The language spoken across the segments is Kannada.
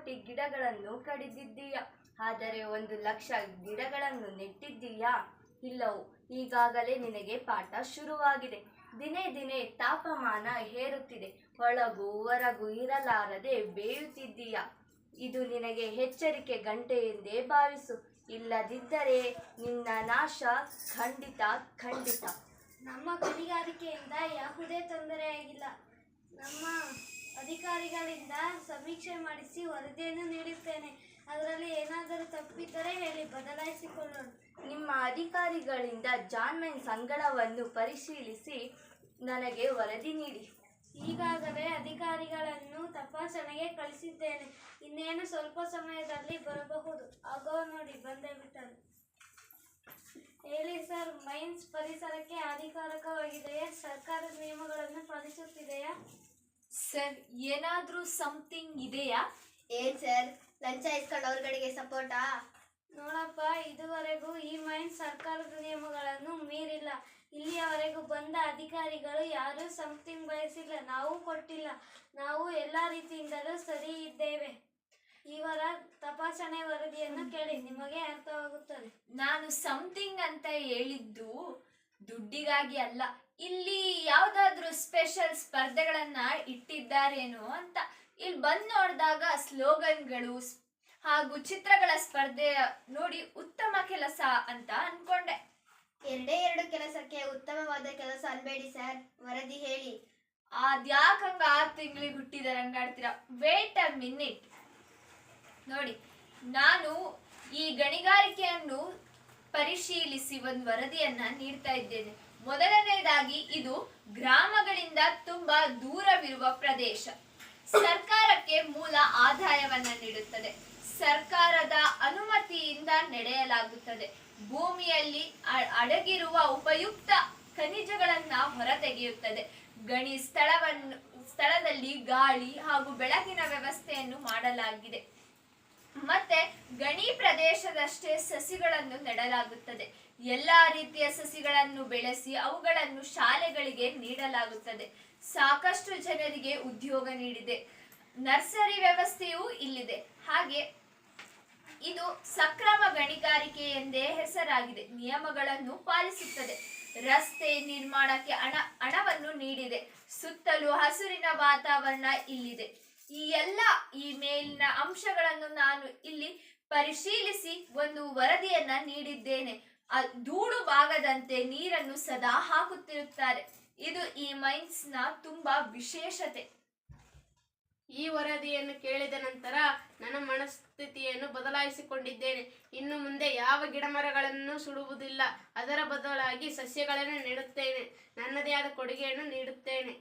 ಕೋಟಿ ಗಿಡಗಳನ್ನು ಕಡಿದಿದ್ದೀಯಾ. ಆದರೆ ಒಂದು ಲಕ್ಷ ಗಿಡಗಳನ್ನು ನೆಟ್ಟಿದ್ದೀಯಾ. ಇಲ್ಲವೋ, ಈಗಾಗಲೇ ನಿನಗೆ ಪಾಠ ಶುರುವಾಗಿದೆ. ದಿನೇ ದಿನೇ ತಾಪಮಾನ ಏರುತ್ತಿದೆ. ಒಳಗು ಹೊರಗು ಇರಲಾರದೆ ಬೇಯುತ್ತಿದ್ದೀಯ. ಇದು ನಿನಗೆ ಎಚ್ಚರಿಕೆ ಗಂಟೆ ಎಂದೇ ಭಾವಿಸು. ಇಲ್ಲದಿದ್ದರೆ ನಿನ್ನ ನಾಶ ಖಂಡಿತ ಖಂಡಿತ. ನಮ್ಮ ಗಣಿಗಾರಿಕೆಯಿಂದ ಯಾವುದೇ ತೊಂದರೆಯಾಗಿಲ್ಲ ನಮ್ಮ ಅಧಿಕಾರಿಗಳಿಂದ ಸಮೀಕ್ಷೆ ಮಾಡಿಸಿ ವರದಿಯನ್ನು ನೀಡುತ್ತೇನೆ. ಅದರಲ್ಲಿ ಏನಾದರೂ ತಪ್ಪಿದ್ದರೆ ಹೇಳಿ, ಬದಲಾಯಿಸಿಕೊಳ್ಳೋಣ. ನಿಮ್ಮ ಅಧಿಕಾರಿಗಳಿಂದ ಜಾನ್ಮೈನ್ ಸಂಗಡವನ್ನು ಪರಿಶೀಲಿಸಿ ನನಗೆ ವರದಿ ನೀಡಿ. ಈಗಾಗಲೇ ಅಧಿಕಾರಿಗಳನ್ನು ತಪಾಸಣೆಗೆ ಕಳಿಸಿದ್ದೇನೆ. ಇನ್ನೇನು ಸ್ವಲ್ಪ ಸಮಯದಲ್ಲಿ ಬರಬಹುದು. ಆಗೋ ನೋಡಿ, ಬಂದೇ ಬಿಟ್ಟರು. ಹೇಳಿ ಸರ್, ಮೈನ್ಸ್ ಪರಿಸರಕ್ಕೆ ಹಾನಿಕಾರಕವಾಗಿದೆಯಾ? ಸರ್ಕಾರದ ನಿಯಮಗಳನ್ನು ಪಾಲಿಸುತ್ತಿದೆಯಾ? ಸರ್ ಏನಾದ್ರೂ ಸಮಥಿಂಗ್ ಇದೆಯಾ? ಏನ್ ಸರ್ ಲಂಚ ಇಸ್ಕೊಂಡು ಅವ್ರ ಕಡೆಗೆ ಸಪೋರ್ಟಾ ನೋಡಪ್ಪ ಇದುವರೆಗೂ ಈ ಮೈನ್ ಸರ್ಕಾರದ ನಿಯಮಗಳನ್ನು ಮೀರಿಲ್ಲ. ಇಲ್ಲಿಯವರೆಗೂ ಬಂದ ಅಧಿಕಾರಿಗಳು ಯಾರೂ ಸಮಥಿಂಗ್ ಬಯಸಿಲ್ಲ. ನಾವು ಕೊಟ್ಟಿಲ್ಲ. ನಾವು ಎಲ್ಲ ರೀತಿಯಿಂದಲೂ ಸರಿ ಇದ್ದೇವೆ. ಇವರ ತಪಾಸಣೆ ವರದಿಯನ್ನು ಕೇಳಿ ನಿಮಗೆ ಅರ್ಥವಾಗುತ್ತದೆ. ನಾನು ಸಮಥಿಂಗ್ ಅಂತ ಹೇಳಿದ್ದು ದುಡ್ಡಿಗಾಗಿ ಅಲ್ಲ ಇಲ್ಲಿ ಯಾವ್ದಾದ್ರು ಸ್ಪೆಷಲ್ ಸ್ಪರ್ಧೆಗಳನ್ನ ಇಟ್ಟಿದ್ದಾರೇನೋ ಅಂತ. ಇಲ್ಲಿ ಬಂದ್ ನೋಡಿದಾಗ ಸ್ಲೋಗನ್ಗಳು ಹಾಗೂ ಚಿತ್ರಗಳ ಸ್ಪರ್ಧೆ ನೋಡಿ ಉತ್ತಮ ಕೆಲಸ ಅಂತ ಅನ್ಕೊಂಡೆ. ಎರಡೇ ಎರಡು ಕೆಲಸಕ್ಕೆ ಉತ್ತಮವಾದ ಕೆಲಸ ಅನ್ಬೇಡಿ ಸರ್ ವರದಿ ಹೇಳಿ. ಅದ್ಯಾಕಂಗ ಆರು ತಿಂಗಳಿಗೆ ಹುಟ್ಟಿದಾರೆ ಆಡ್ತೀರಾ ವೇಟ್ ಅ ಮಿನಿಟ್ ನೋಡಿ ನಾನು ಈ ಗಣಿಗಾರಿಕೆಯನ್ನು ಪರಿಶೀಲಿಸಿ ಒಂದು ವರದಿಯನ್ನ ನೀಡ್ತಾ ಇದ್ದೇನೆ. ಮೊದಲನೇದಾಗಿ ಇದು ಗ್ರಾಮಗಳಿಂದ ತುಂಬಾ ದೂರವಿರುವ ಪ್ರದೇಶ. ಸರ್ಕಾರಕ್ಕೆ ಮೂಲ ಆದಾಯವನ್ನ ನೀಡುತ್ತದೆ. ಸರ್ಕಾರದ ಅನುಮತಿಯಿಂದ ನಡೆಯಲಾಗುತ್ತದೆ. ಭೂಮಿಯಲ್ಲಿ ಅಡಗಿರುವ ಉಪಯುಕ್ತ ಖನಿಜಗಳನ್ನ ಹೊರತೆಗೆಯುತ್ತದೆ. ಗಣಿ ಸ್ಥಳವನ್ನು, ಸ್ಥಳದಲ್ಲಿ ಗಾಳಿ ಹಾಗೂ ಬೆಳಕಿನ ವ್ಯವಸ್ಥೆಯನ್ನು ಮಾಡಲಾಗಿದೆ. ಮತ್ತೆ ಗಣಿ ಪ್ರದೇಶದಷ್ಟೇ ಸಸಿಗಳನ್ನು ನೆಡಲಾಗುತ್ತದೆ. ಎಲ್ಲಾ ರೀತಿಯ ಸಸಿಗಳನ್ನು ಬೆಳೆಸಿ ಅವುಗಳನ್ನು ಶಾಲೆಗಳಿಗೆ ನೀಡಲಾಗುತ್ತದೆ. ಸಾಕಷ್ಟು ಜನರಿಗೆ ಉದ್ಯೋಗ ನೀಡಿದೆ. ನರ್ಸರಿ ವ್ಯವಸ್ಥೆಯೂ ಇಲ್ಲಿದೆ. ಹಾಗೆ ಇದು ಸಕ್ರಮ ಗಣಿಗಾರಿಕೆ ಎಂದೇ ಹೆಸರಾಗಿದೆ. ನಿಯಮಗಳನ್ನು ಪಾಲಿಸುತ್ತದೆ. ರಸ್ತೆ ನಿರ್ಮಾಣಕ್ಕೆ ಹಣ, ಹಣವನ್ನು ನೀಡಿದೆ. ಸುತ್ತಲೂ ಹಸುರಿನ ವಾತಾವರಣ ಇಲ್ಲಿದೆ. ಈ ಎಲ್ಲ ಈ ಮೇಲಿನ ಅಂಶಗಳನ್ನು ನಾನು ಇಲ್ಲಿ ಪರಿಶೀಲಿಸಿ ಒಂದು ವರದಿಯನ್ನ ನೀಡಿದ್ದೇನೆ. ಆ ಧೂಳು ಬಾಗದಂತೆ ನೀರನ್ನು ಸದಾ ಹಾಕುತ್ತಿರುತ್ತಾರೆ. ಇದು ಈ ಮೈನ್ಸ್ನ ತುಂಬಾ ವಿಶೇಷತೆ. ಈ ವರದಿಯನ್ನು ಕೇಳಿದ ನಂತರ ನನ್ನ ಮನಸ್ಥಿತಿಯನ್ನು ಬದಲಾಯಿಸಿಕೊಂಡಿದ್ದೇನೆ. ಇನ್ನು ಮುಂದೆ ಯಾವ ಗಿಡಮರಗಳನ್ನು ಸುಡುವುದಿಲ್ಲ ಅದರ ಬದಲಾಗಿ ಸಸ್ಯಗಳನ್ನು ನೆಡುತ್ತೇನೆ. ನನ್ನದೇ ಆದ ಕೊಡುಗೆಯನ್ನು ನೀಡುತ್ತೇನೆ.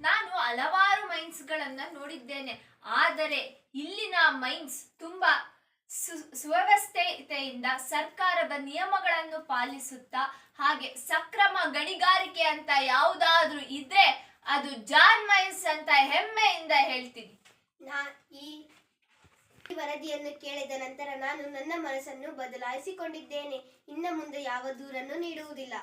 ನಾನು ಹಲವಾರು ಮೈನ್ಸ್ ಗಳನ್ನ ನೋಡಿದ್ದೇನೆ. ಆದರೆ ಇಲ್ಲಿನ ಮೈನ್ಸ್ ತುಂಬಾ ಸು- ಸುವ್ಯವಸ್ಥೆಯಿಂದ ಸರ್ಕಾರದ ನಿಯಮಗಳನ್ನು ಪಾಲಿಸುತ್ತಾ ಹಾಗೆ ಸಕ್ರಮ ಗಣಿಗಾರಿಕೆ ಅಂತ ಯಾವುದಾದ್ರೂ ಇದ್ರೆ ಅದು ಜಾನ್ ಮೈನ್ಸ್ ಅಂತ ಹೆಮ್ಮೆಯಿಂದ ಹೇಳ್ತೀನಿ. ನಾ ಈ ವರದಿಯನ್ನು ಕೇಳಿದ ನಂತರ ನಾನು ನನ್ನ ಮನಸ್ಸನ್ನು ಬದಲಾಯಿಸಿಕೊಂಡಿದ್ದೇನೆ. ಇನ್ನು ಮುಂದೆ ಯಾವ ದೂರನ್ನು ನೀಡುವುದಿಲ್ಲ.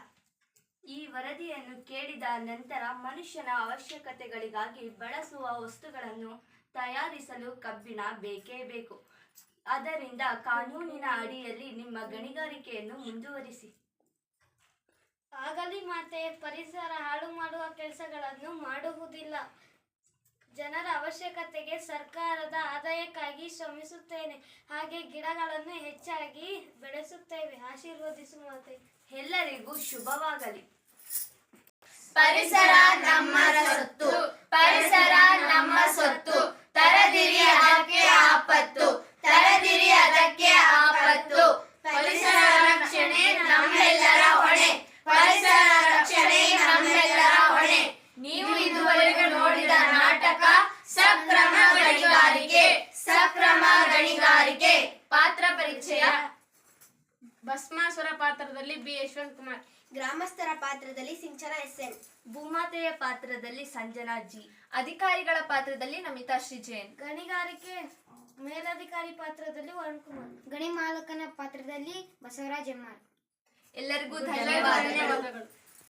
ಈ ವರದಿಯನ್ನು ಕೇಳಿದ ನಂತರ ಮನುಷ್ಯನ ಅವಶ್ಯಕತೆಗಳಿಗಾಗಿ ಬಳಸುವ ವಸ್ತುಗಳನ್ನು ತಯಾರಿಸಲು ಕಬ್ಬಿಣ ಬೇಕೇ ಬೇಕು. ಅದರಿಂದ ಕಾನೂನಿನ ಅಡಿಯಲ್ಲಿ ನಿಮ್ಮ ಗಣಿಗಾರಿಕೆಯನ್ನು ಮುಂದುವರಿಸಿ. ಆಗಲಿ ಮಾತೆ ಪರಿಸರ ಹಾಳು ಮಾಡುವ ಕೆಲಸಗಳನ್ನು ಮಾಡುವುದಿಲ್ಲ. ಜನರ ಅವಶ್ಯಕತೆಗೆ ಸರ್ಕಾರದ ಆದಾಯಕ್ಕಾಗಿ ಶ್ರಮಿಸುತ್ತೇನೆ. ಹಾಗೆ ಗಿಡಗಳನ್ನು ಹೆಚ್ಚಾಗಿ ಬೆಳೆಸುತ್ತೇವೆ. ಆಶೀರ್ವದಿಸು ಮಾತೆ. ಎಲ್ಲರಿಗೂ ಶುಭವಾಗಲಿ. ಪರಿಸರ ನಮ್ಮ ಸೊತ್ತು. ಪರಿಸರ ನಮ್ಮ ಸೊತ್ತು. ತರದಿರಿ ಅದಕ್ಕೆ ಆಪತ್ತು ತರದಿರಿ ಅದಕ್ಕೆ ಆಪತ್ತು ಪರಿಸರ ರಕ್ಷಣೆ ನಮ್ಮೆಲ್ಲರ ಹೊಣೆ ಪರಿಸರ ರಕ್ಷಣೆ ನಮ್ಮೆಲ್ಲರ ಹೊಣೆ ನೀವು ಇದುವರೆಗೆ ನೋಡಿದ ನಾಟಕ ಸಕ್ರಮ ಗಣಿಗಾರಿಕೆ ಸಕ್ರಮ ಗಣಿಗಾರಿಕೆ ಪಾತ್ರ ಪರಿಚಯ. ಭಸ್ಮಾಸುರ ಪಾತ್ರದಲ್ಲಿ ಬಿ ಯಶವಂತ್ ಕುಮಾರ್ ಗ್ರಾಮಸ್ಥರ ಪಾತ್ರದಲ್ಲಿ ಸಿಂಚನ ಎಸ್ ಎನ್. ಭೂಮಾತೆಯ ಪಾತ್ರದಲ್ಲಿ ಸಂಜನಾ ಜಿ. ಅಧಿಕಾರಿಗಳ ಪಾತ್ರದಲ್ಲಿ ನಮಿತಾ ಶ್ರೀ ಜೈನ್. ಗಣಿಗಾರಿಕೆ ಮೇಲಧಿಕಾರಿ ಪಾತ್ರದಲ್ಲಿ ವರುಣ್ ಕುಮಾರ್. ಗಣಿ ಮಾಲಕನ ಪಾತ್ರದಲ್ಲಿ ಬಸವರಾಜ್ ಎಮ್ಮಾರ್ ಎಲ್ಲರಿಗೂ ಧನ್ಯವಾದಗಳು.